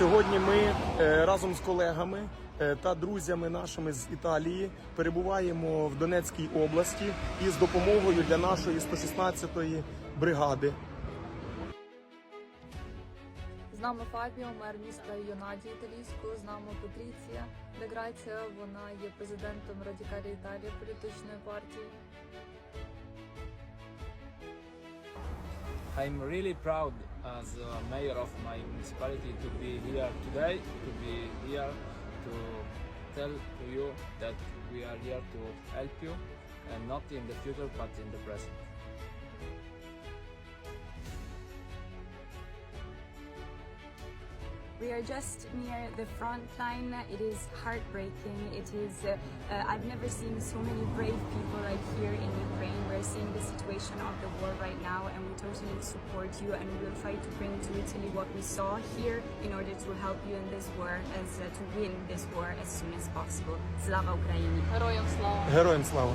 Сьогодні ми е, разом з колегами е, та друзями нашими з Італії перебуваємо в Донецькій області із допомогою для нашої 116-ї бригади. З нами Фабіо, мер міста Йонаді італійського, з нами Патріція Деграція, вона є президентом Радикалі Італії політичної партії. I'm really proud as mayor of my municipality to be here today, to be here to tell to you that we are here to help you and not in the future but in the present. We are just near the front line. It is heartbreaking. It is. Uh, uh, I've never seen so many brave people like here in the situation of the war right now, and we totally support you. And we will fight to bring to Italy what we saw here in order to help you in this war, as uh, to win this war as soon as possible. Slava Ukraini! Героям слава! Героям слава!